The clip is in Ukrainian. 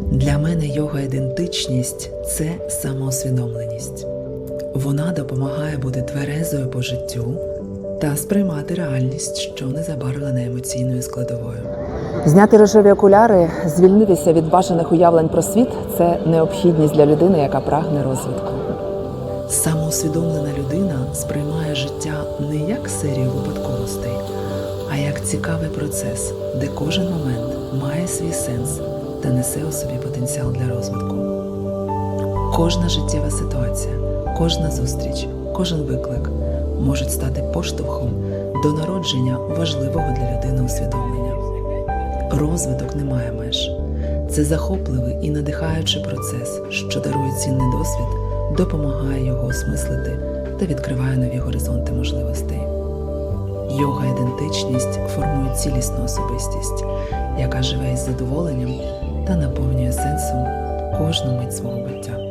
Для мене йога ідентичність це самоусвідомленість. Вона допомагає бути тверезою по життю та сприймати реальність, що не забарвлена емоційною складовою. Зняти рожеві окуляри, звільнитися від бажаних уявлень про світ це необхідність для людини, яка прагне розвитку. Самоусвідомлена людина сприймає життя не як серію випадковостей, а як цікавий процес, де кожен момент має свій сенс та несе у собі потенціал для розвитку. Кожна життєва ситуація, кожна зустріч, кожен виклик можуть стати поштовхом до народження важливого для людини усвідомлення. Розвиток не має меж. Це захопливий і надихаючий процес, що дарує цінний досвід, допомагає його осмислити та відкриває нові горизонти можливостей. Йога ідентичність формує цілісну особистість, яка живе із задоволенням та наповнює сенсом кожну мить свого буття.